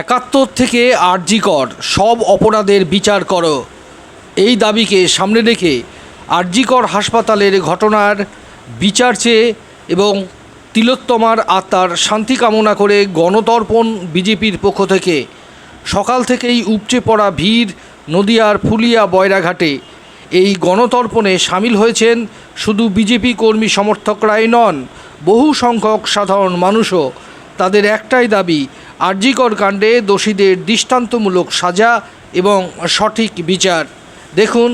একাত্তর থেকে আরজি কর, সব অপরাধের বিচার করো। এই দাবিকে সামনে রেখে আরজিকর হাসপাতালের ঘটনার বিচার চেয়ে এবং তিলোত্তমার আত্মার শান্তি কামনা করে গণতর্পণ বিজেপির পক্ষ থেকে সকাল থেকেই উপচে পড়া ভিড় নদিয়ার ফুলিয়া বয়রাঘাটে। এই গণতর্পণে সামিল হয়েছেন শুধু বিজেপি কর্মী সমর্থকরাই নন বহু সংখ্যক সাধারণ মানুষও। তাদের একটাই দাবি আরজিকর কাণ্ডে দোষীদের দৃষ্টান্তমূলক সাজা এবং সঠিক বিচার। দেখুন,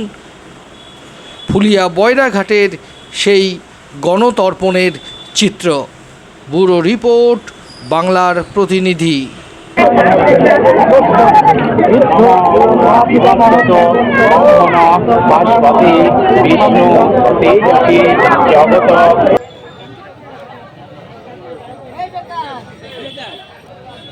ফুলিয়া বয়রাঘাটের সেই গণতর্পণের চিত্র। ব্যুরো রিপোর্ট, বাংলার প্রতিনিধি। জগত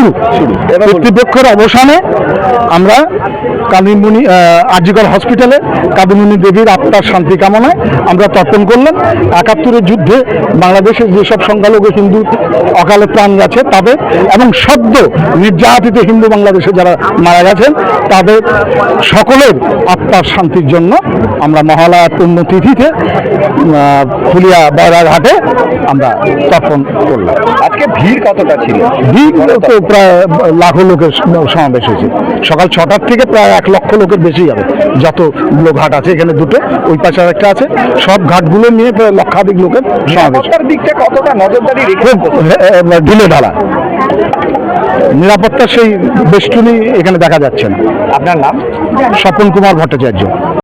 শুরু। কর্তৃপক্ষের অবসানে আমরা কাদিমণি আরজিকর হসপিটালে কাদিমণি দেবীর আত্মার শান্তি কামনায় আমরা তর্পণ করলাম। একাত্তরের যুদ্ধে বাংলাদেশের যেসব সংখ্যালঘু হিন্দু অকালে প্রাণ গেছে তাদের এবং সদ্য নির্যাতিত হিন্দু বাংলাদেশে যারা মারা গেছেন তাদের সকলের আত্মার শান্তির জন্য আমরা মহালয়া পুণ্যতিথিতে ফুলিয়া বয়রাঘাটে আমরা তর্পণ করলাম। আজকে ভিড় কতটা ছিল? ভিড় তো প্রায় লাখো লোকের সমাবেশ হয়েছে। সকাল ছটার থেকে প্রায় এক লক্ষ লোকের বেশি যাবে। যতগুলো ঘাট আছে এখানে দুটো ওই পাশে একটা আছে। সব ঘাটগুলো নিয়ে প্রায় লক্ষাধিক লোকের সমাবেশ। দিকটা কতটা নজরদারি ঢিলে ঢালা। নিরাপত্তার সেই বেষ্টনী এখানে দেখা যাচ্ছে না। আপনার নাম? স্বপন কুমার ভট্টাচার্য।